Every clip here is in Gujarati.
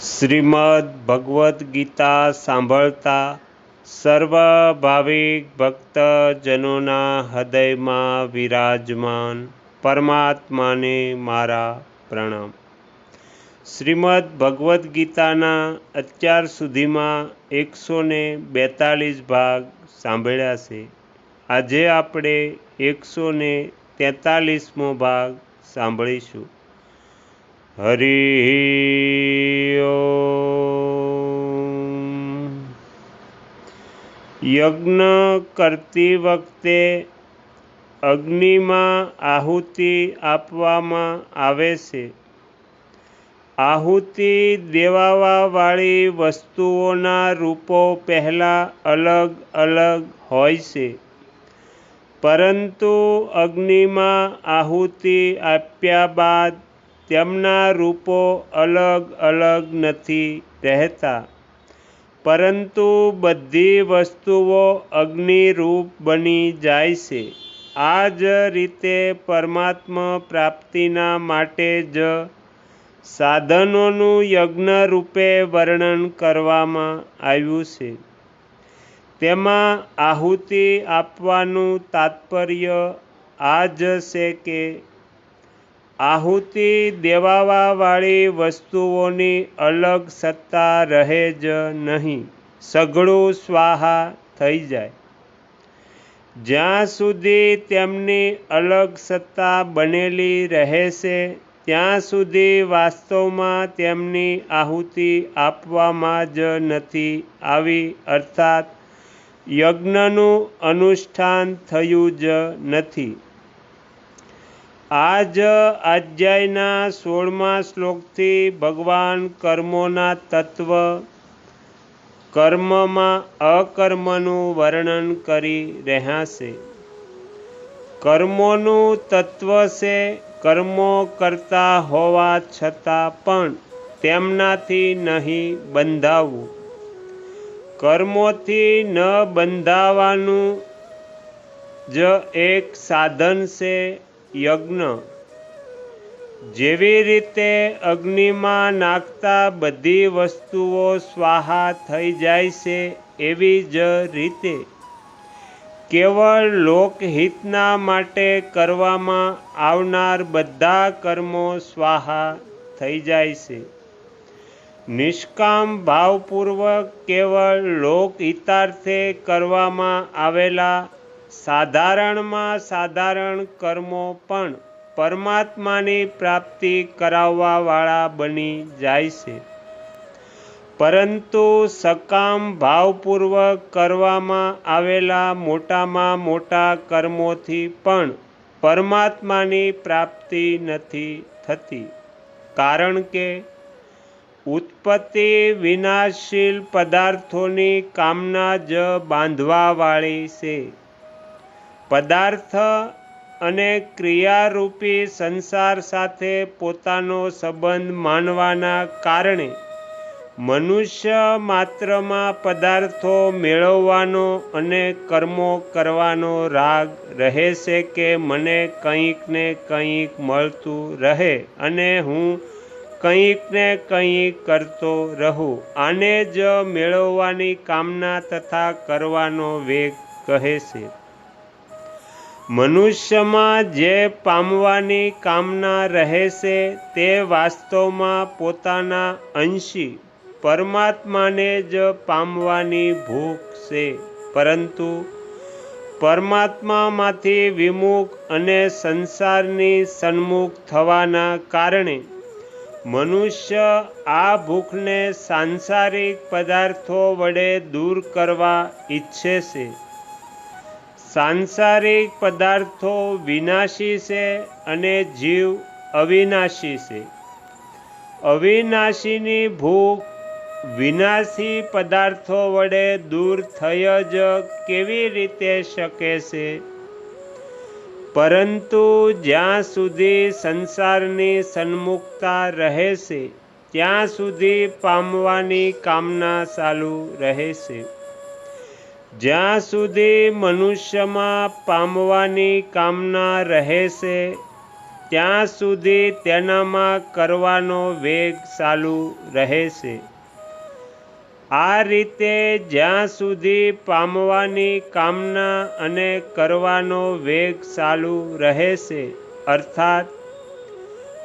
શ્રીમદ ભગવદ્ ગીતા સાંભળતા સર્વ ભાવિક ભક્તજનોના હૃદયમાં વિરાજમાન પરમાત્માને મારા પ્રણામ. શ્રીમદ ભગવદ્ ગીતાના અત્યાર સુધીમાં એકસો ને બેતાલીસ ભાગ સાંભળ્યા છે. આજે આપણે એકસો ને તેતાલીસમો ભાગ સાંભળીશું. હરિ યજ્ઞ કરતી વખતે અગ્નિમાં આહુતિ આપવામાં આવે છે. આહુતિ દેવાવાળી વસ્તુઓના રૂપો પહેલાં અલગ અલગ હોય છે. પરંતુ અગ્નિમાં આહુતિ આપ્યા બાદ તેમના રૂપો અલગ અલગ નથી રહેતા. પરંતુ બધી વસ્તુઓ અગ્નિરૂપ બની જાય છે. આ જ રીતે પરમાત્મા પ્રાપ્તિના માટે જ સાધનોનું યજ્ઞ રૂપે વર્ણન કરવામાં આવ્યું છે. તેમાં આહુતિ આપવાનું તાત્પર્ય આ જ છે કે આહુતિ દેવાવાળી વસ્તુઓની અલગ સત્તા રહે જ નહીં. સઘળું સ્વાહા થઈ જાય. જ્યાં સુધી તેમની અલગ સત્તા બનેલી રહેશે, ત્યાં સુધી વાસ્તવમાં તેમની આહુતિ આપવામાં જ નથી આવી, અર્થાત યજ્ઞનું અનુષ્ઠાન થયું જ નથી. આ જ અધ્યાયના સોળમા શ્લોકથી ભગવાન કર્મોના તત્વ કર્મમાં અકર્મનું વર્ણન કરી રહ્યા છે. કર્મોનું તત્વ છે કર્મો કરતા હોવા છતાં પણ તેમનાથી નહીં બંધાવવું. કર્મોથી ન બંધાવાનું જ એક સાધન છે યજ્ઞ. જેવી રીતે અગ્નિમાં નાખતા બધી વસ્તુઓ સ્વાહા થઈ જાય છે, એવી જ રીતે કેવળ લોકહિતના માટે કરવામાં આવનાર બધા કર્મો સ્વાહા થઈ જાય છે. નિષ્કામ ભાવપૂર્વક કેવળ લોકહિતાર્થે કરવામાં આવેલા સાધારણમાં સાધારણ કર્મો પણ પરમાત્માની પ્રાપ્તિ કરાવવાવાળા બની જાય છે. પરંતુ સકામ ભાવપૂર્વક કરવામાં આવેલા મોટામાં મોટા કર્મોથી પણ પરમાત્માની પ્રાપ્તિ નથી થતી. કારણ કે ઉત્પત્તિ વિનાશીલ પદાર્થોની કામના જ બાંધવાવાળી છે. પદાર્થ અને ક્રિયારૂપી સંસાર સાથે પોતાનો સંબંધ માનવાના કારણે મનુષ્ય માત્રમાં પદાર્થો મેળવવાનો અને કર્મો કરવાનો રાગ રહે છે કે મને કંઈક ને કંઈક મળતું રહે અને હું કંઈક ને કંઈક કરતો રહું. આને જ મેળવવાની કામના તથા કરવાનો વેગ કહે છે મનુષ્યમાં જે પામવાની કામના રહેશે તે વાસ્તવમાં પોતાના અંશી પરમાત્માને જ પામવાની ભૂખ છે. પરંતુ પરમાત્મામાંથી વિમુખ અને સંસારની સન્મુખ થવાના કારણે મનુષ્ય આ ભૂખને સાંસારિક પદાર્થો વડે દૂર કરવા ઈચ્છે છે. સાંસારિક પદાર્થો વિનાશી છે અને જીવ અવિનાશી છે. અવિનાશીની ભૂખ વિનાશી પદાર્થો વડે દૂર થઈ જ કેવી રીતે શકે છે? પરંતુ જ્યાં સુધી સંસારની સન્મુખતા રહેશે ત્યાં સુધી પામવાની કામના ચાલુ રહેશે જ્યાં સુધી મનુષ્યમાં પામવાની કામના રહેશે ત્યાં સુધી તેનામાં કરવાનો વેગ ચાલુ રહેશે આ રીતે જ્યાં સુધી પામવાની કામના અને કરવાનો વેગ ચાલુ રહેશે અર્થાત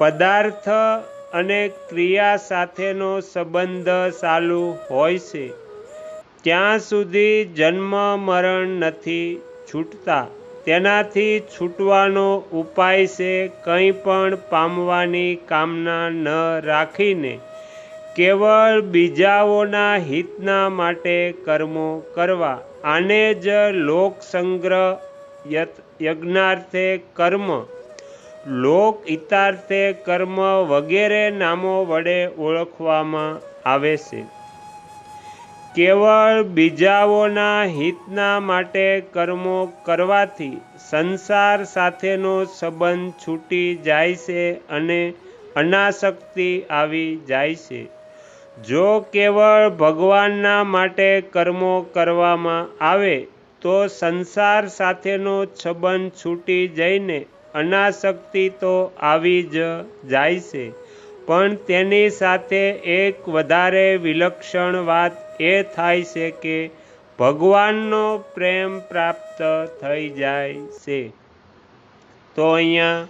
પદાર્થ અને ક્રિયા સાથેનો સંબંધ ચાલુ હોય છે. ત્યાં સુધી જન્મ મરણ નથી છૂટતા. તેનાથી છૂટવાનો ઉપાય છે કંઈ પણ પામવાની કામના ન રાખીને. કેવળ બીજાઓના હિતના માટે કર્મો કરવા. આને જ લોકસંગ્રહ યજ્ઞાર્થે કર્મ. લોક હિતાર્થે કર્મ વગેરે નામો વડે ઓળખવામાં આવે છે. કેવળ બીજાઓના હિતના માટે કર્મો કરવાથી સંસાર સાથેનો સંબંધ છૂટી જાય છે અને અનાસક્તિ આવી જાય છે. જો કેવળ ભગવાનના માટે કર્મો કરવામાં આવે, તો સંસાર સાથેનો સંબંધ છૂટી જઈને અનાસક્તિ તો આવી જ જાય છે. પણ તેની સાથે એક વધારે વિલક્ષણ વાત એ થાય છે કે ભગવાનનો પ્રેમ પ્રાપ્ત થઈ જાય છે. તો અહીંયા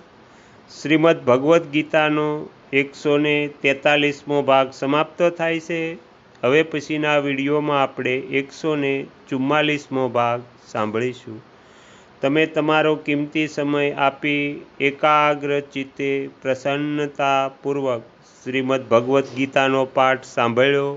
શ્રીમદ ભગવદ્ ગીતાનો એકસો ને તેતાલીસમો ભાગ સમાપ્ત થાય છે. હવે પછીના વિડીયોમાં આપણે એકસો ને ચુમ્માલીસમો ભાગ સાંભળીશું. તમે તમારો કિંમતી સમય આપી એકાગ્ર ચિત્તે પ્રસન્નતાપૂર્વક શ્રીમદ ભગવદ્ ગીતાનો પાઠ સાંભળ્યો.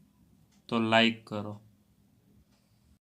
તો લાઈક કરો.